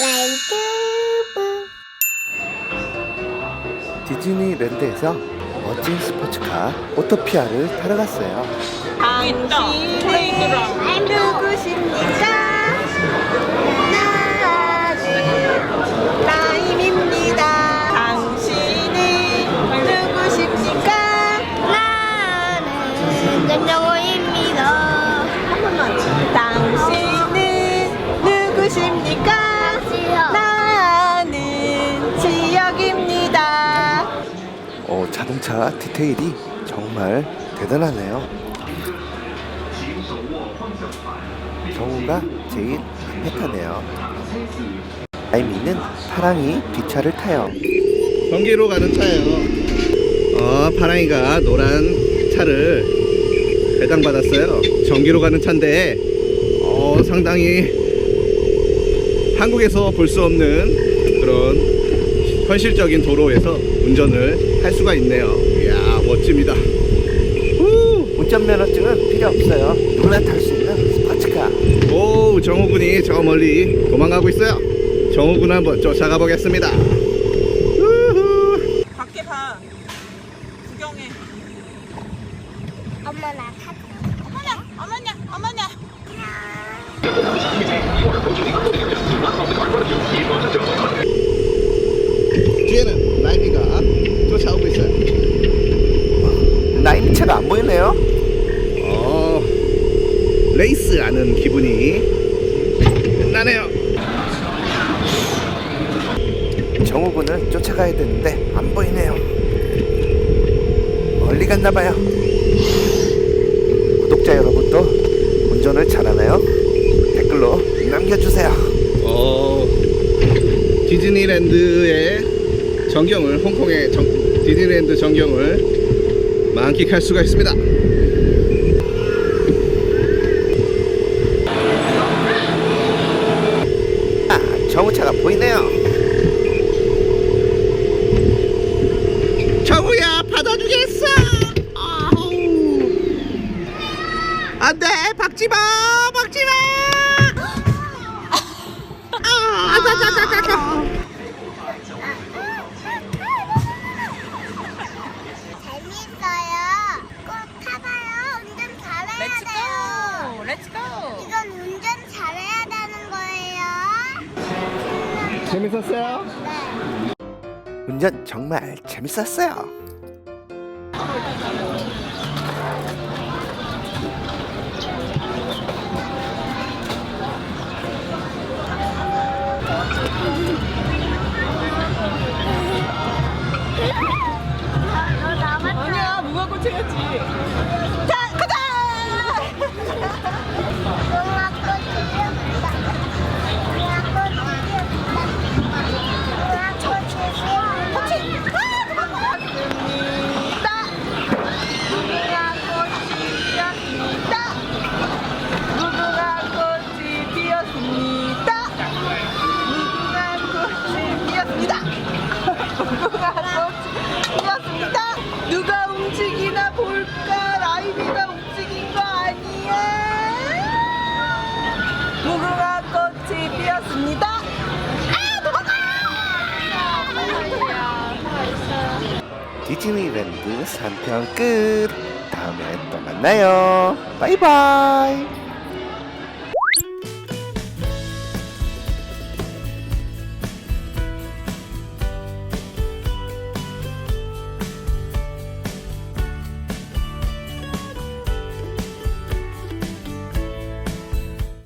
라이트브 디즈니랜드에서 멋진 스포츠카 오토피아를 타러 갔어요. 당신은 누구십니까? 나는 라임입니다. 당신은 누구십니까? 나는 전정호입니다 당신은 누구십니까? 어, 자동차 디테일이 정말 대단하네요. 정우가 제일 타네요. 아이미는 파랑이 뒷차를 타요. 전기로 가는 차예요. 어, 파랑이가 노란 차를 배당받았어요. 전기로 가는 차인데 어, 상당히 한국에서 볼 수 없는 그런 현실적인 도로에서 운전을 할 수가 있네요. 이야 멋집니다. 후! 운전면허증은 필요 없어요. 누구나 탈 수 있는 스포츠카. 오 정호군이 저 멀리 도망가고 있어요. 정호군 한번 쫓아가 보겠습니다. 우후. 밖에 봐. 구경해. 엄마 나 타. 어머냐, 어머냐, 어머냐. 뒤에는 라이비가 쫓아오고 있어요. 나이미 차가 안 보이네요. 어, 레이스 하는 기분이 나네요. 정우군을 쫓아가야 되는데 안 보이네요. 멀리 갔나 봐요. 구독자 여러분도 운전을 잘하나요? 댓글로 남겨주세요. 어, 디즈니랜드의 전경을 홍콩의 정, 디즈니랜드 전경을 만끽할 수가 있습니다. 아, 정우차가 보이네요. 정우야 받아주겠어. 안돼 박지마 박지마. 아, 아자자자자자. 재밌었어요? 네. 운전 정말 재밌었어요. 디즈니랜드 3편 끝. 다음에 또 만나요. 바이바이.